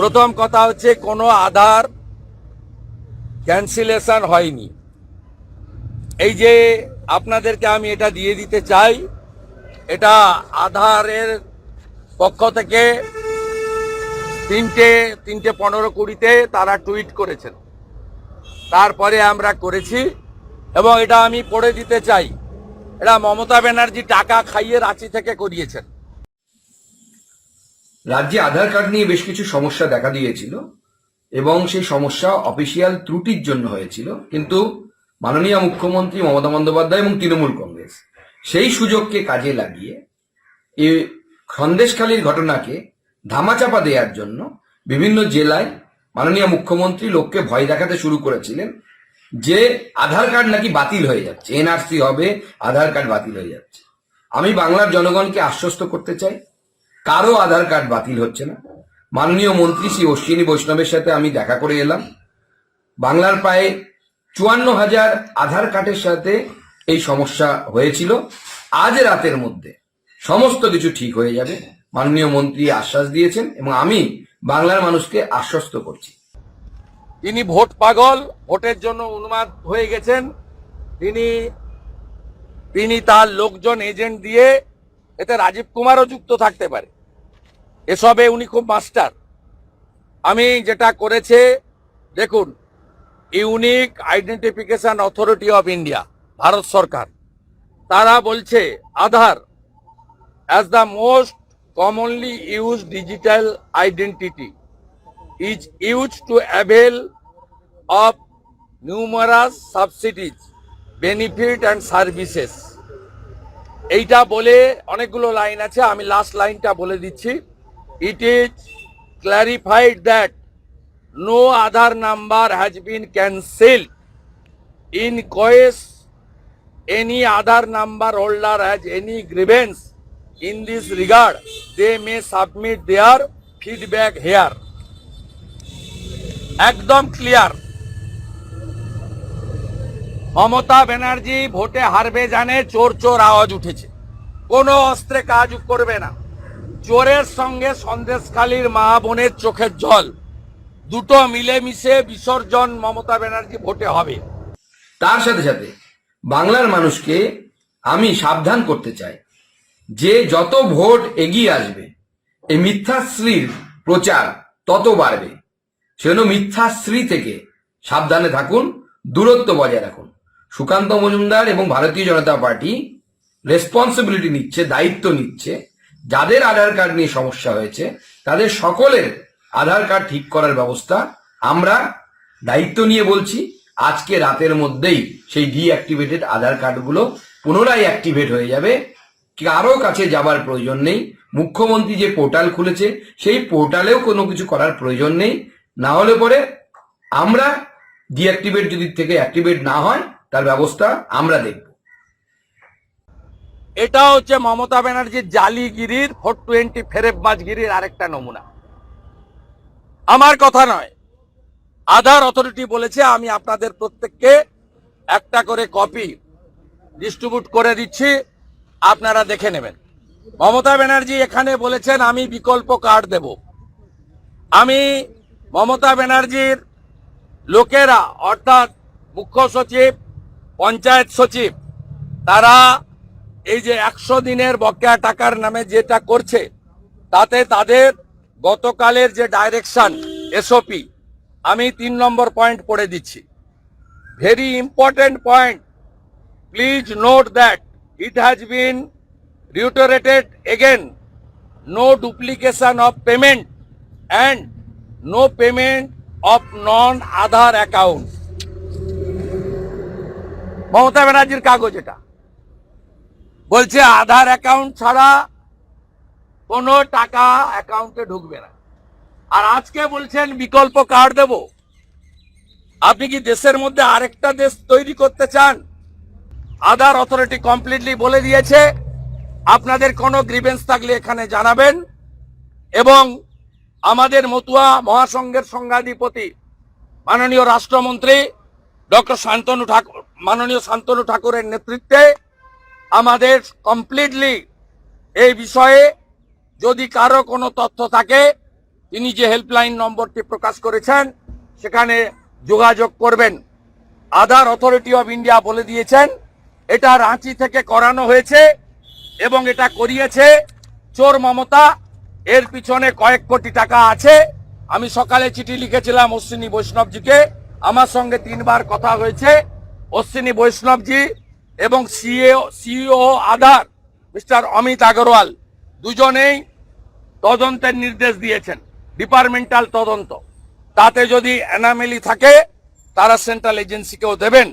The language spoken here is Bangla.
প্রথম কথা হচ্ছে কোনো আধার ক্যান্সেলেশন হয়নি। এই যে আপনাদেরকে আমি এটা দিয়ে দিতে চাই, এটা আধারের পক্ষ থেকে তিনটে তিনটে পনেরো কুড়িতে তারা টুইট করেছেন। তারপরে আমরা করেছি এবং এটা আমি পড়ে দিতে চাই। এটা মমতা ব্যানার্জি টাকা খাইয়ে রাঁচি থেকে করিয়েছেন। রাজ্যে আধার কার্ড নিয়ে বেশ কিছু সমস্যা দেখা দিয়েছিল এবং সেই সমস্যা অফিসিয়াল ত্রুটির জন্য হয়েছিল। কিন্তু মাননীয় মুখ্যমন্ত্রী মমতা বন্দ্যোপাধ্যায় এবং তৃণমূল কংগ্রেস সেই সুযোগকে কাজে লাগিয়ে এই সন্দেশখালীর ঘটনাকে ধামাচাপা দেওয়ার জন্য বিভিন্ন জেলায় মাননীয় মুখ্যমন্ত্রী লোককে ভয় দেখাতে শুরু করেছিলেন যে আধার কার্ড নাকি বাতিল হয়ে যাচ্ছে, এনআরসি হবে, আধার কার্ড বাতিল হয়ে যাচ্ছে। আমি বাংলার জনগণকে আশ্বস্ত করতে চাই কারও আধার কার্ড বাতিল হচ্ছে না। মাননীয় মন্ত্রী শ্রী অশ্বিনী বৈষ্ণবের সাথে আমি দেখা করে এলাম। বাংলার প্রায় চুয়ান্ন হাজার আধার কার্ডের সাথে এই সমস্যা হয়েছিল। আজ রাতের মধ্যে সমস্ত কিছু ঠিক হয়ে যাবে, মাননীয় মন্ত্রী আশ্বাস দিয়েছেন এবং আমি বাংলার মানুষকে আশ্বস্ত করছি। তিনি ভোট পাগল, ভোটের জন্য উন্মাদ হয়ে গেছেন। তিনি তিনি তার লোকজন এজেন্ট দিয়ে এতে রাজীব কুমারও যুক্ত থাকতে পারে। এসবে উনি খুব মাস্টার। আমি যেটা করেছে, দেখুন, unique identification authority of India, Bharat সরকার। তারা বলছে, Aadhaar as the most commonly use digital identity is use to avail of numerous subsidies benefit and services এইটা বলে অনেকগুলো লাইন আছে, আমি লাস্ট লাইনটা বলে দিচ্ছি। It is clarified that no Aadhaar number has been cancel in Quess any other number holder has any grievance. In this regard, they may submit their feedback here. একদম ক্লিয়ার মমতা ব্যানার্জি ভোটে হারবে জানে চোর চোর আওয়াজ উঠেছে। কোনো অস্ত্রে কাজ করবে না। চোরের সঙ্গে সন্দেশখালীর মা বোনের চোখের জল। দুটো মিলেমিশে বিসর্জন মমতা ব্যানার্জি ভোটে হবে। তার সাথে সাথে বাংলার মানুষকে আমি সাবধান করতে চাই। যে যত ভোট এগিয়ে আসবে, এই মিথ্যাশ্রীর প্রচার তত বাড়বে। সেজন্য মিথ্যাশ্রী থেকে সাবধানে থাকুন, দূরত্ব বজায় রাখুন। সুকান্ত মজুমদার এবং ভারতীয় জনতা পার্টি রেসপন্সিবিলিটি নিচ্ছে, দায়িত্ব নিচ্ছে। যাদের আধার কার্ড নিয়ে সমস্যা হয়েছে, তাদের সকলের আধার কার্ড ঠিক করার ব্যবস্থা আমরা দায়িত্ব নিয়ে বলছি। আজকে রাতের মধ্যেই সেই ডিঅ্যাক্টিভেটেড আধার কার্ডগুলো পুনরায় অ্যাক্টিভেট হয়ে যাবে। কারও কাছে যাবার প্রয়োজন নেই। মুখ্যমন্ত্রী যে পোর্টাল খুলেছে, সেই পোর্টালেও কোনো কিছু করার প্রয়োজন নেই। না হলে পরে আমরা ডিঅ্যাক্টিভেট যদি থেকে অ্যাক্টিভেট না হয়, তার ব্যবস্থা আমরা দেখব। এটা হচ্ছে মমতা ব্যানার্জির জালিগিরির ফোর টোয়েন্টি ফেরেববাজগিরির আরেকটা নমুনা। আমার কথা নয়। আধার অথরিটি বলেছে, আমি আপনাদের প্রত্যেককে একটা করে কপি ডিস্ট্রিবিউট করে দিচ্ছি, আপনারা দেখে নেবেন। মমতা ব্যানার্জি এখানে বলেছেন, আমি বিকল্প কার্ড দেব। আমি মমতা ব্যানার্জির লোকেরা, অর্থাৎ মুখ্য সচিব, পঞ্চায়েত সচিব, তারা এই যে একশো দিনের বকেয়া টাকার নামে যেটা করছে, তাতে তাদের গতকালের যে ডাইরেকশন এসওপি আমি তিন নম্বর পয়েন্ট পড়ে দিচ্ছি। Very important point please note that it has been reiterated again no duplication of payment and no payment of non Aadhaar account Mamata ব্যানার্জির কাগজ এটা। বলছে আধার অ্যাকাউন্ট ছাড়া কোনো টাকা অ্যাকাউন্টে ঢুকবে না। আর আজকে বলছেন বিকল্প কার্ড দেব। আপনি কি দেশের মধ্যে আরেকটা দেশ তৈরি করতে চান? আধার অথরিটি কমপ্লিটলি বলে দিয়েছে। আপনাদের কোনো গ্রিভেন্স থাকলে এখানে জানাবেন। এবং আমাদের মতুয়া মহাসংঘের সংঘাধিপতি, মাননীয় রাষ্ট্রমন্ত্রী ডক্টর শান্তনু ঠাকুর, মাননীয় শান্তনু ঠাকুরের নেতৃত্বে আমাদের কমপ্লিটলি এই বিষয়ে যদি কারও কোনো তথ্য থাকে, তিনি যে হেল্পলাইন নম্বরটি প্রকাশ করেছেন, সেখানে যোগাযোগ করবেন। আধার অথরিটি অফ ইন্ডিয়া বলে দিয়েছেন, এটা রাঁচি থেকে করানো হয়েছে এবং এটা করিয়েছে চোর মমতা। এর পিছনে কয়েক কোটি টাকা আছে। আমি সকালে চিঠি লিখেছিলাম অশ্বিনী বৈষ্ণবজিকে। আমার সঙ্গে তিনবার কথা হয়েছে। অশ্বিনী বৈষ্ণবজি এবং CAO CEO Aadhaar mister Amit Agarwal, দুজনেই তদন্তের নির্দেশ দিয়েছেন, ডিপার্টমেন্টাল তদন্ত। তাতে যদি অ্যানামেলি থাকে, তারা সেন্ট্রাল এজেন্সিকেও দেবেন।